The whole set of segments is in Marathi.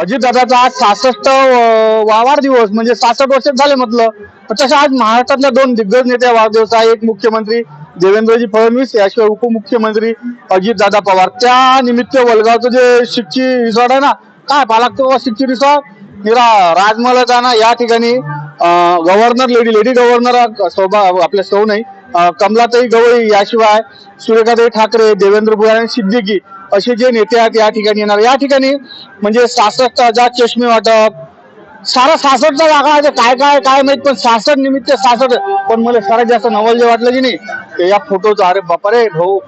अजितदादाचा आज सहासष्ट दिवस म्हणजे सहासष्ट वर्ष झाले म्हटलं. पण तसं आज महाराष्ट्रातल्या दोन दिग्गज नेते वाढदिवस आहे. एक मुख्यमंत्री देवेंद्रजी फडणवीस याशिवाय उपमुख्यमंत्री अजितदादा पवार. त्या निमित्त वलगावचं जे शिक्षी रिसॉर्ट आहे ना काय पालागतो शिक्षी रिसॉर्ट निरा राजमहालाचा ना या ठिकाणी गव्हर्नर लेडी लेडी गव्हर्नर शोभा आपल्या सौ नाही कमलाताई गवळी याशिवाय सुरेखाताई ठाकरे देवेंद्र भुयार आणि सिद्दीकी. असे जे नेते आहेत या ठिकाणी येणार. या ठिकाणी म्हणजे सासष्ट हजार चष्मे वाटप सारा सासष्टचा जागा आहे. काय काय काय माहीत पण सासष्ट निमित्त सासष्ट पण मला सर्वात जास्त नवल जे वाटलं की नाही या फोटोचा अरे बापा रे भाऊ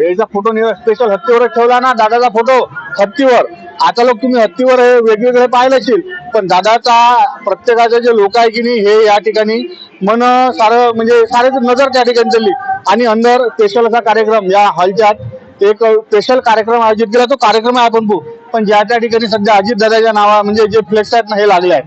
याचा फोटो स्पेशल हत्तीवरच ठेवला ना दादाचा फोटो हत्तीवर. आता लोक तुम्ही हत्तीवर हे वेगवेगळे पाहिले असेल पण दादाचा प्रत्येकाचे जे लोक आहे की नाही हे या ठिकाणी मन सारं म्हणजे सारे नजर त्या ठिकाणी चालली. आणि अंदर स्पेशल असा कार्यक्रम या हॉलच्या एक स्पेशल कार्यक्रम आयोजित केला तो कार्यक्रम आहे आपण बघू. पण ज्या त्या ठिकाणी सध्या अजित दादाच्या नावा म्हणजे जे फ्लेक्स आहेत ना हे लागले आहेत.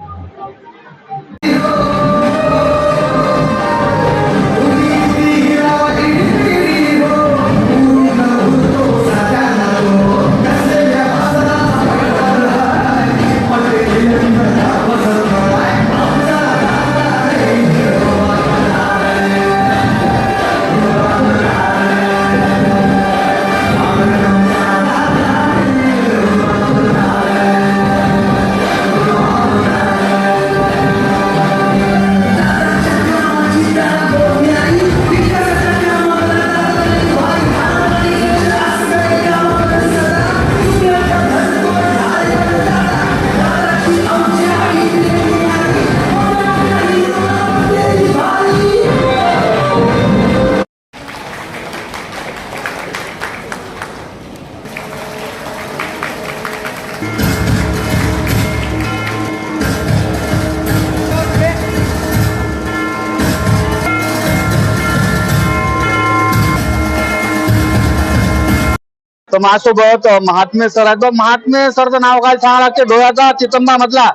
तर माझ्यासोबत महात्मे सर आहेत. महात्मे सरचं नाव काय सांगा लागते? डोळ्याचा चितंबा मधला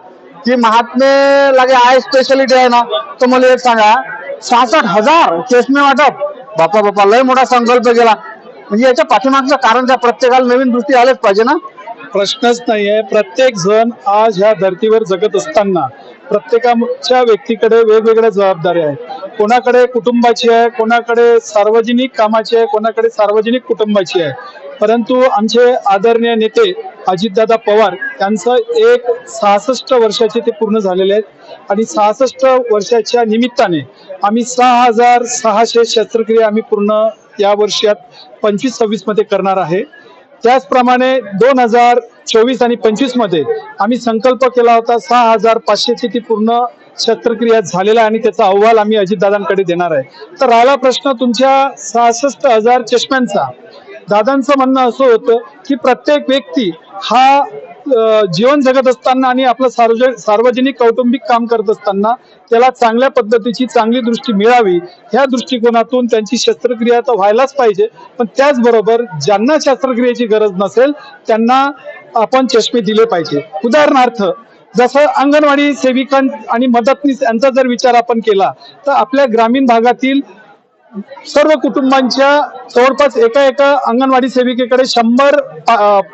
की महात्मे लागे आय स्पेशालिटी आहे ना तर मला एक सांगा. सहासष्ट हजार चष्मे वाटप. बापा बापा लय मोठा संकल्प गेला म्हणजे याच्या पाठीमागचं कारण त्या प्रत्येकाला नवीन दृष्टी आलेच पाहिजे ना? प्रश्नच नाहीये. प्रत्येक जण आज ह्या धर्तीवर जगत असताना प्रत्येकाच्या व्यक्तीकडे वेगवेगळ्या जबाबदाऱ्या आहेत. कोणाकडे कुटुंबाची आहे कोणाकडे सार्वजनिक कामाची आहे कोणाकडे सार्वजनिक कुटुंबाची आहे. परंतु आमचे आदरणीय नेते अजितदादा पवार यांचं एक सहासष्ट वर्षाचे ते पूर्ण झालेले आहेत. आणि सहासष्ट वर्षाच्या निमित्ताने आम्ही सहा हजार सहाशे शस्त्रक्रिया आम्ही पूर्ण या वर्षात पंचवीस सव्वीसमध्ये करणार आहे. त्याचप्रमाणे दोन हजार चोवीस आणि पंचवीसमध्ये आम्ही संकल्प केला होता सहा हजार पाचशेची ती पूर्ण शस्त्रक्रिया झालेला आहे आणि त्याचा अहवाल आम्ही अजितदादांकडे देणार आहे. तर राहिला प्रश्न तुमच्या सहासष्ट हजार चष्म्यांचा. दादांचं म्हणणं असं होतं की प्रत्येक व्यक्ती हा जीवन जगत असताना आणि आपलं सार्वजनिक सार्वजनिक कौटुंबिक काम करत असताना त्याला चांगल्या पद्धतीची चांगली दृष्टी मिळावी ह्या दृष्टिकोनातून त्यांची शस्त्रक्रिया तर व्हायलाच पाहिजे. पण त्याचबरोबर ज्यांना शस्त्रक्रियेची गरज नसेल त्यांना आपण चष्मे दिले पाहिजे. उदाहरणार्थ जसं अंगणवाडी सेविकां आणि मदतनीस यांचा जर विचार आपण केला तर आपल्या ग्रामीण भागातील सर्व कुटुंबांच्या जवळपास एका एका अंगणवाडी सेविकेकडे शंभर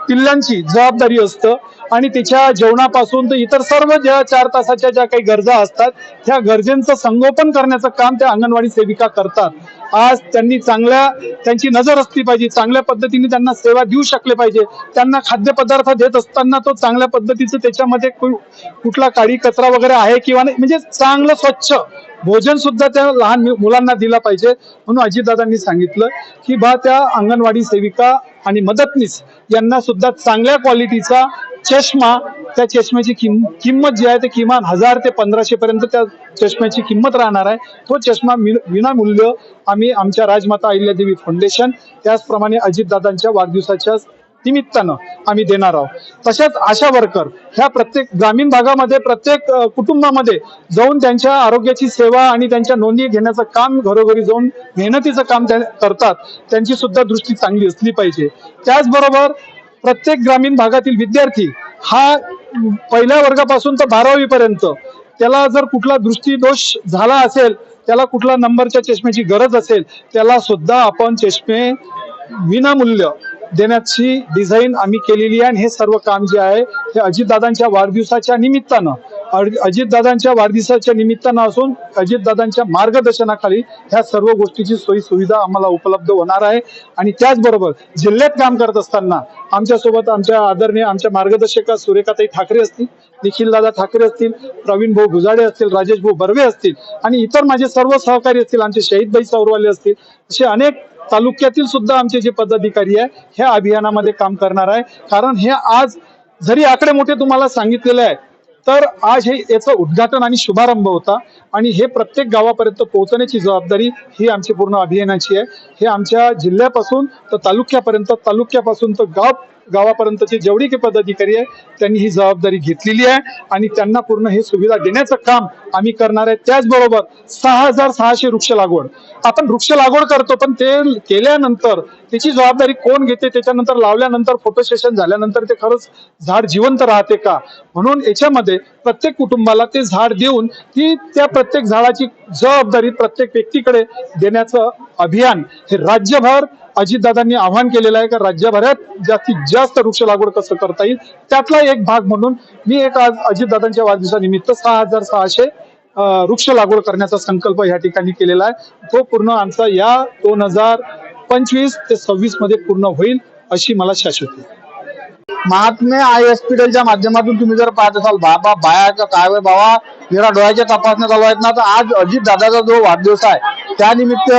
पिल्लांची जबाबदारी असतं. आणि तिच्या जेवणापासून तर इतर सर्व ज्या चार तासाच्या ज्या काही गरजा असतात त्या गरजेंचं संगोपन करण्याचं काम त्या अंगणवाडी सेविका करतात. आज त्यांनी चांगल्या त्यांची नजर असली पाहिजे चांगल्या पद्धतीने त्यांना सेवा देऊ शकले पाहिजे. त्यांना खाद्यपदार्थ देत असताना तो चांगल्या पद्धतीचं त्याच्यामध्ये कुठला काळी कचरा वगैरे आहे किंवा नाही म्हणजे चांगलं स्वच्छ भोजन सुद्धा त्या लहान मुलांना दिला पाहिजे. म्हणून अजितदादांनी सांगितलं की बा त्या अंगणवाडी सेविका आणि मदतनीस यांना सुद्धा चांगल्या क्वालिटीचा चष्मा त्या चष्म्याची किंम किंमत जी आहे ते किमान हजार ते पंधराशे पर्यंत त्या चष्म्याची किंमत राहणार आहे. तो चष्मा विनामूल्य आम्ही आमच्या राजमाता अहिल्यादेवी फाउंडेशन त्याचप्रमाणे अजितदादांच्या वाढदिवसाच्या निमित्तानं आम्ही देणार आहोत. तसेच आशा वर्कर ह्या प्रत्येक ग्रामीण भागामध्ये प्रत्येक कुटुंबामध्ये जाऊन त्यांच्या आरोग्याची सेवा आणि त्यांच्या नोंदी घेण्याचं काम घरोघरी जाऊन मेहनतीचं काम करतात त्यांची सुद्धा दृष्टी चांगली असली पाहिजे. त्याचबरोबर प्रत्येक ग्रामीण भागातील विद्यार्थी हा पहिल्या वर्गापासून तर बारावी पर्यंत त्याला जर कुठला दृष्टीदोष झाला असेल त्याला कुठला नंबरच्या चष्म्याची गरज असेल त्याला सुद्धा आपण चष्मे विनामूल्य देण्याची डिझाईन आम्ही केलेली आहे आणि हे सर्व काम जे आहे हे अजितदादांच्या वाढदिवसाच्या निमित्तानं अजितदादांच्या वाढदिवसाच्या निमित्तानं असून अजितदादांच्या मार्गदर्शनाखाली ह्या सर्व गोष्टीची सोयी सुविधा आम्हाला उपलब्ध होणार आहे. आणि त्याचबरोबर जिल्ह्यात काम करत असताना आमच्यासोबत आमच्या आदरणीय आमच्या मार्गदर्शका सुरेखाताई ठाकरे असतील निखिलदादा ठाकरे असतील प्रवीण भाऊ गुजाडे असतील राजेश भाऊ बर्वे असतील आणि इतर माझे सर्व सहकारी असतील आमचे शहीदभाई सौरवाले असतील असे अनेक तालुक्यातील सुद्धा आमचे जे पदाधिकारी आहे ह्या अभियानामध्ये काम करणार आहे. कारण हे आज जरी आकडे मोठे तुम्हाला सांगितलेले आहे तर आज हे याचं उद्घाटन आणि शुभारंभ होता. आणि हे प्रत्येक गावापर्यंत पोहोचण्याची जबाबदारी ही आमची पूर्ण अभियानाची आहे. हे आमच्या जिल्ह्यापासून तर तालुक्यापर्यंत तालुक्यापासून तर गाव गावापर्यंतची जेवढी काही पदाधिकारी आहे त्यांनी ही जबाबदारी घेतलेली आहे आणि त्यांना पूर्ण हे सुविधा देण्याचं काम आम्ही करणार आहे. त्याचबरोबर सहा हजार सहाशे वृक्ष लागवड. आपण वृक्ष लागवड करतो पण ते केल्यानंतर त्याची जबाबदारी कोण घेते त्याच्यानंतर लावल्यानंतर फोटो सेशन झाल्यानंतर ते खरंच झाड जिवंत राहते का? म्हणून याच्यामध्ये प्रत्येक कुटुंबाला ते झाड देऊन ती त्या प्रत्येक झाडाची जबाबदारी प्रत्येक व्यक्तीकडे देण्याचं अभियान हे राज्यभर अजितदादांनी आवाहन केलेलं आहे का राज्यभरात जास्तीत जास्त वृक्ष लागवड कसं करता येईल त्यातला एक भाग म्हणून मी एक आज अजितदादांच्या वाढदिवसानिमित्त सहा हजार सहाशे वृक्ष लागवड करण्याचा संकल्प या ठिकाणी केलेला आहे तो पूर्ण आमचा या दोन हजार पंचवीस ते सव्वीसमध्ये पूर्ण होईल अशी मला शाश्वती आहे. महात्मे आय हॉस्पिटलच्या माध्यमातून तुम्ही जर पाहत असाल बाबा बायाचा काय वे बाबा निरा डोळ्याच्या तपासण्या चालू आहेत ना तर आज अजित दादाचा जो वाढदिवस आहे त्यानिमित्त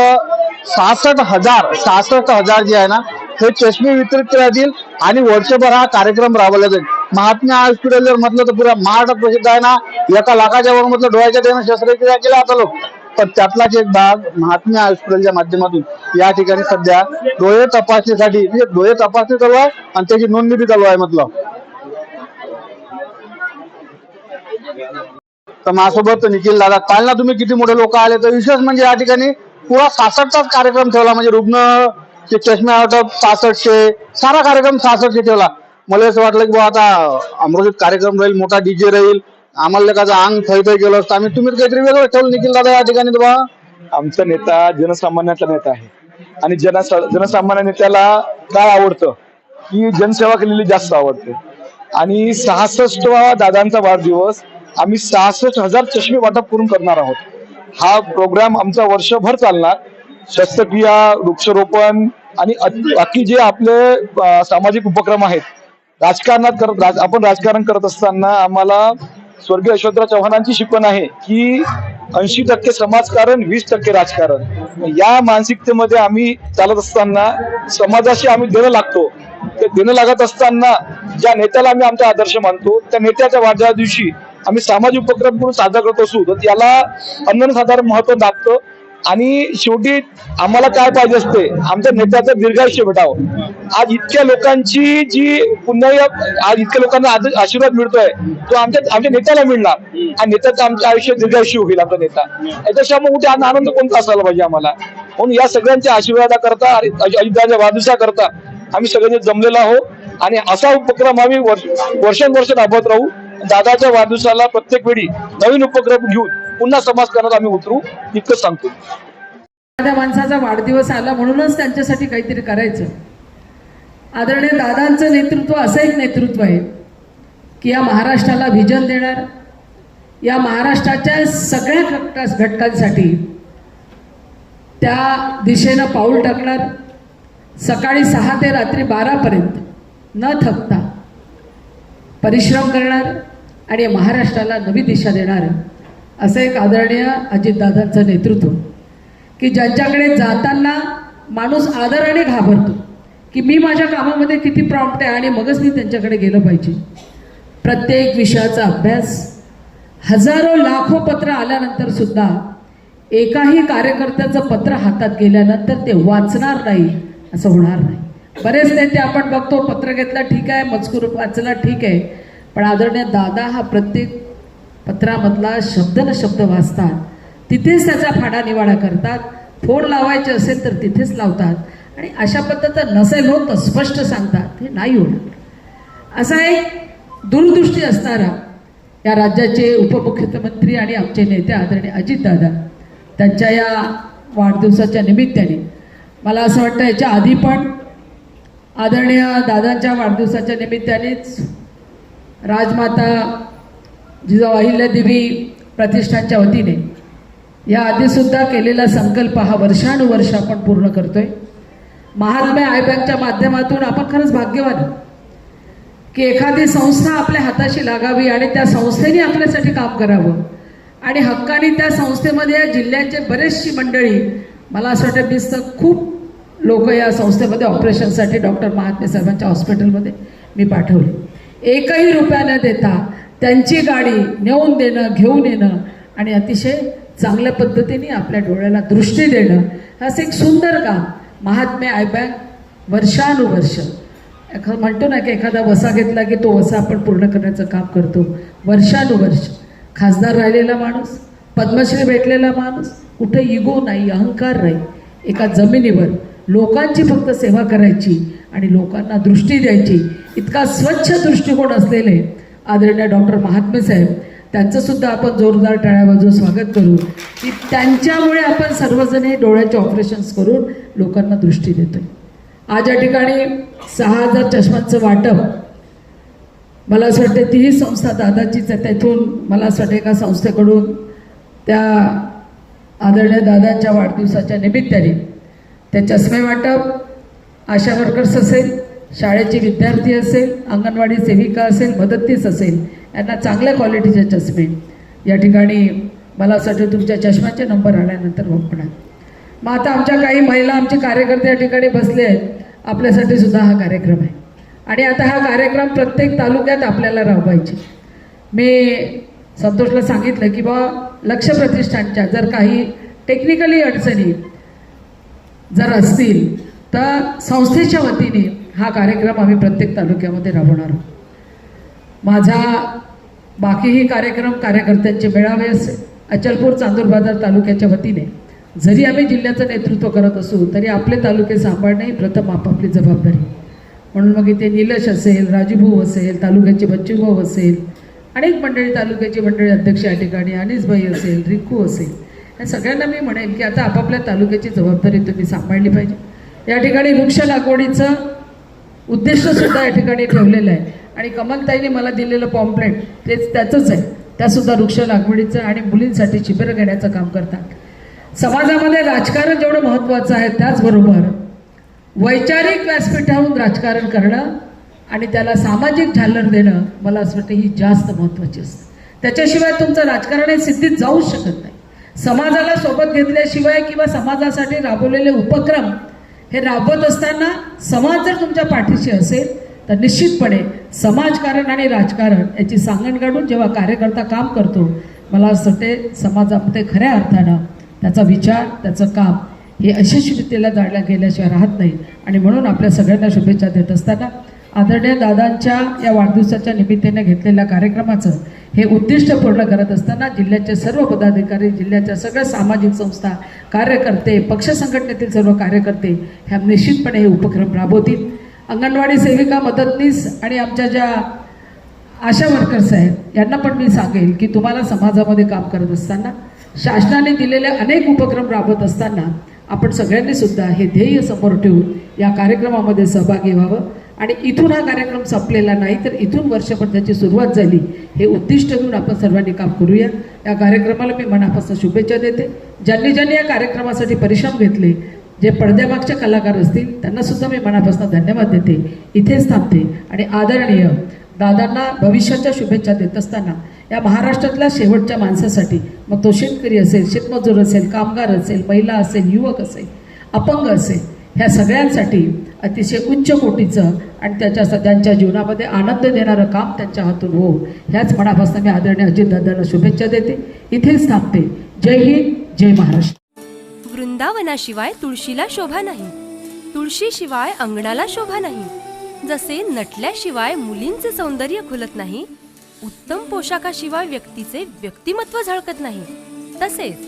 सहासष्ट हजार सहासष्ट हजार जे आहे ना हे चष्मे वितरित केले जातील आणि वर्षभर हा कार्यक्रम राबवला जाईल. महात्मा आय हॉस्पिटल जर म्हटलं तर पुऱ्या महाराष्ट्रात प्रसिद्ध आहे ना एका लाखाच्या वर म्हटलं डोळ्याच्या देणं शस्त्रक्रिया केल्या आता लोक. पण त्यातलाच एक भाग महात्मा हॉस्पिटलच्या माध्यमातून. या ठिकाणी सध्या डोळे तपासणीसाठी म्हणजे डोळे तपासणी चालू आहे आणि त्याची नोंदणी बी चालू आहे म्हटलं. तर माझ्यासोबत निखिल दादा काल ना तुम्ही किती मोठे लोक आले तर विशेष म्हणजे या ठिकाणी पुरा सासठचाच कार्यक्रम ठेवला म्हणजे रुग्ण ते चष्मे वाटप सारा कार्यक्रम सासष्टशे ठेवला. मला असं वाटलं की बुवा आता अमरावतीत कार्यक्रम राहील मोठा डीजे राहील आम्हाला लेखाचं अंग थैथय थै केलं असतं. आम्ही तुम्ही काहीतरी वेगळं ठेवलं निखिल दादा या ठिकाणी बा आमचा नेता जनसामान्याचा नेता आहे. आणि जन जनसामान्य नेत्याला काय आवडतं? की जनसेवा केलेली जास्त आवडते. आणि सहासष्टवा दादांचा वाढदिवस आम्ही सहासष्ट हजार चष्मे वाटप करून करणार आहोत. हा प्रोग्राम आमचा वर्षभर चालणार. शस्त्रक्रिया वृक्षारोपण आणि बाकी जे आपले सामाजिक उपक्रम आहेत राजकारणात करत राज- आपण राजकारण करत असताना आम्हाला स्वर्गीय यशवंतराव चव्हाणांची शिकवण आहे की ऐंशी टक्के समाजकारण वीस टक्के राजकारण. या मानसिकतेमध्ये आम्ही चालत असताना समाजाशी आम्ही देणं लागतो. ते देणं लागत असताना ज्या नेत्याला आम्ही आमचा आदर्श मानतो त्या नेत्याच्या वाढदिवशी दिवशी आम्ही सामाजिक उपक्रम करून साजरा करत असू तर याला अनन्यसाधारण महत्त्व लागतं. आणि शेवटी आम्हाला काय पाहिजे असते? आमच्या नेत्याचं दीर्घायुष्य भेटावं. आज इतक्या लोकांची जी पुन्हा आज इतक्या लोकांना आशीर्वाद मिळतोय तो आमच्या आमच्या नेत्याला मिळणार. आणि नेत्याचं आमचं आयुष्य दीर्घायुष्य होईल आमचा नेता. याच्याशिवाय मग उद्या आनंद कोणता असायला पाहिजे आम्हाला? म्हणून या सगळ्यांच्या आशीर्वादाकरता आणि अजितदाच्या वाढदिवसाकरता आम्ही सगळ्यांनी जमलेलो आहोत. आणि असा उपक्रम आम्ही वर्ष वर्षानुवर्ष राबवत राहू. दादाच्या वाढदिवसाला प्रत्येक वेळी नवीन उपक्रम घेऊन पुन्हा समाजकारणात आम्ही उतरू इतकंच सांगतो. एखाद्या माणसाचा वाढदिवस आला म्हणूनच त्यांच्यासाठी काहीतरी करायचं. आदरणीय दादांचं नेतृत्व असं एक नेतृत्व आहे की या महाराष्ट्राला व्हिजन देणार या महाराष्ट्राच्या सगळ्या घटका घटकांसाठी त्या दिशेनं पाऊल टाकणार. सकाळी सहा ते रात्री बारापर्यंत न थकता परिश्रम करणार. आणि महाराष्ट्राला नवी दिशा देणारं असं एक आदरणीय अजितदादांचं नेतृत्व. की ज्यांच्याकडे जाताना माणूस आदराने घाबरतो की मी माझ्या कामामध्ये किती प्रॉम्प्ट आहे आणि मगच मी त्यांच्याकडे गेलं पाहिजे. प्रत्येक विषयाचा अभ्यास हजारो लाखो पत्र आल्यानंतर सुद्धा एकाही कार्यकर्त्याचं पत्र हातात गेल्यानंतर ते वाचणार नाही असं होणार नाही. बरेच नेते आपण बघतो पत्र घेतलं ठीक आहे मजकूर वाचला ठीक आहे पण आदरणीय दादा हा प्रत्येक पत्रामधला शब्द न शब्द वाचतात. तिथेच त्याचा फाडा निवाडा करतात. फोन लावायचे असेल तर तिथेच लावतात. आणि अशा पद्धतीचं नसेल होत तर स्पष्ट सांगतात. हे नाही होणार. असा एक दूरदृष्टी असणारा या राज्याचे उपमुख्यमंत्री आणि आमचे नेते आदरणीय अजितदादा त्यांच्या या वाढदिवसाच्या निमित्ताने. मला असं वाटतं याच्या आधी पण आदरणीय दादांच्या वाढदिवसाच्या निमित्तानेच राजमाता जिजाऊ अहिल्यादेवी प्रतिष्ठानच्या वतीने. या आधीसुद्धा केलेला संकल्प हा वर्षानुवर्ष आपण पूर्ण करतोय. महात्मा आय बँकच्या माध्यमातून आपण खरंच भाग्यवान की एखादी संस्था आपल्या हाताशी लागावी आणि त्या संस्थेने आपल्यासाठी काम करावं. आणि हक्काने त्या संस्थेमध्ये या जिल्ह्याचे बरेचशी मंडळी मला असं वाटतं दिसतं खूप लोक या संस्थेमध्ये ऑपरेशनसाठी डॉक्टर महात्मे साहेबांच्या हॉस्पिटलमध्ये मी पाठवले. एकही रुपया न देता त्यांची गाडी नेऊन देणं घेऊन येणं आणि अतिशय चांगल्या पद्धतीने आपल्या डोळ्याला दृष्टी देणं असं एक सुंदर काम महात्मे आय बँक वर्षानुवर्ष. एखा म्हणतो ना की एखादा वसा घेतला की तो वसा आपण पूर्ण करण्याचं काम करतो. वर्षानुवर्ष. खासदार राहिलेला माणूस पद्मश्री भेटलेला माणूस कुठे इगो नाही अहंकार नाही. एका जमिनीवर लोकांची फक्त सेवा करायची आणि लोकांना दृष्टी द्यायची. इतका स्वच्छ दृष्टिकोन असलेले आदरणीय डॉक्टर महात्मे साहेब त्यांचंसुद्धा आपण जोरदार टाळ्याबाजू स्वागत करू. की त्यांच्यामुळे आपण सर्वजण हे डोळ्याचे ऑपरेशन्स करून लोकांना दृष्टी देतोय. आज या ठिकाणी सहा हजार चष्मांचं वाटप. मला असं वाटतं तीही संस्था दादाचीच आहे त्यातून मला असं वाटतं एका संस्थेकडून त्या आदरणीय दादांच्या वाढदिवसाच्या निमित्ताने ते चष्मे वाटप आशा वर्कर्स असेल शाळेचे विद्यार्थी असेल अंगणवाडी सेविका असेल मदतनीस असेल यांना चांगल्या क्वालिटीचे चष्मे. या ठिकाणी मला असं वाटतं तुमच्या चष्म्याचे नंबर आल्यानंतर वापरणार मग आता आमच्या काही महिला आमचे कार्यकर्ते या ठिकाणी बसले आहेत. आपल्यासाठी सुद्धा हा कार्यक्रम आहे. आणि आता हा कार्यक्रम प्रत्येक तालुक्यात आपल्याला राबवायचे. मी संतोषला सांगितलं की बा लक्ष प्रतिष्ठानच्या जर काही टेक्निकली अडचणी जर असतील तर संस्थेच्या वतीने हा कार्यक्रम आम्ही प्रत्येक तालुक्यामध्ये राबवणार आहोत. माझा बाकीही कार्यक्रम कार्यकर्त्यांचे मेळावे असेल अचलपूर चांदूर बाजार तालुक्याच्या वतीने जरी आम्ही जिल्ह्याचं नेतृत्व करत असू तरी आपले तालुके सांभाळणे ही प्रथम आपापली जबाबदारी. म्हणून मग इथे निलश असेल राजूभाऊ असेल तालुक्याचे बच्चूभाऊ असेल अनेक मंडळी तालुक्याची मंडळी अध्यक्ष या ठिकाणी अनिसबाई असेल रिक्कू असेल या सगळ्यांना मी म्हणेन की आता आपापल्या तालुक्याची जबाबदारी तुम्ही सांभाळली पाहिजे. या ठिकाणी वृक्ष लागवडीचं उद्दिष्ट सुद्धा या ठिकाणी ठेवलेलं आहे. आणि कमलताईने मला दिलेलं पॉम्पलेट तेच त्याचंच आहे. त्यासुद्धा वृक्ष लागवडीचं आणि मुलींसाठी शिबिरं घेण्याचं काम करतात. समाजामध्ये राजकारण जेवढं महत्त्वाचं आहे त्याचबरोबर वैचारिक व्यासपीठाहून राजकारण करणं आणि त्याला सामाजिक झालर देणं मला असं वाटतं ही जास्त महत्त्वाची असते. त्याच्याशिवाय तुमचं राजकारण हे सिद्धीत जाऊच शकत नाही. समाजाला सोबत घेतल्याशिवाय किंवा समाजासाठी राबवलेले उपक्रम हे राबवत असताना समाज जर तुमच्या पाठीशी असेल तर निश्चितपणे समाजकारण आणि राजकारण याची सांगण काढून जेव्हा कार्यकर्ता काम करतो मला असं वाटते समाजामध्ये खऱ्या अर्थानं त्याचा विचार त्याचं काम हे यशस्वीतेला जाळल्या गेल्याशिवाय राहत नाही. आणि म्हणून आपल्या सगळ्यांना शुभेच्छा देत असताना आदरणीय दादांच्या या वाढदिवसाच्या निमित्ताने घेतलेल्या कार्यक्रमाचं हे उद्दिष्ट पूर्ण करत असताना जिल्ह्याचे सर्व पदाधिकारी जिल्ह्याच्या सगळ्या सामाजिक संस्था कार्यकर्ते पक्ष संघटनेतील सर्व कार्यकर्ते ह्या निश्चितपणे हे उपक्रम राबवतील. अंगणवाडी सेविका मदतनीस आणि आमच्या ज्या आशा वर्कर्स आहेत यांना पण मी सांगेल की तुम्हाला समाजामध्ये काम करत असताना शासनाने दिलेले अनेक उपक्रम राबवत असताना आपण सगळ्यांनी सुद्धा हे ध्येय समोर ठेवून या कार्यक्रमामध्ये सहभागी व्हावं. आणि इथून हा कार्यक्रम संपलेला नाही तर इथून वर्षभर त्याची सुरुवात झाली. हे उद्दिष्ट घेऊन आपण सर्वांनी काम करूया. या कार्यक्रमाला मी मनापासून शुभेच्छा देते. ज्यांनी ज्यांनी या कार्यक्रमासाठी परिश्रम घेतले जे पडद्यामागचे कलाकार असतील त्यांना सुद्धा मी मनापासून धन्यवाद देते. इथेच थांबते आणि आदरणीय दादांना भविष्याच्या शुभेच्छा देत असताना या महाराष्ट्रातल्या शेवटच्या माणसासाठी मग तो शेतकरी असेल शेतमजूर असेल कामगार असेल महिला असेल युवक असेल अपंग असेल ह्या सगळ्यांसाठी अतिशय उच्च कोटीचं आणि त्याच्या त्यांच्या जीवनामध्ये आनंद देणारं काम त्यांच्या हातून हो ह्याच मनापासून मी आदरणीय अजितदादांना शुभेच्छा देते. इथेच थांबते. जय हिंद जय महाराष्ट्र. वृंदावनाशिवाय तुळशीला शोभा नाही. तुळशीशिवाय अंगणाला शोभा नाही. जसे नटल्याशिवाय मुलींचे सौंदर्य खुलत नाही उत्तम पोशाखाशिवाय व्यक्तीचे व्यक्तिमत्व झळकत नाही. तसेच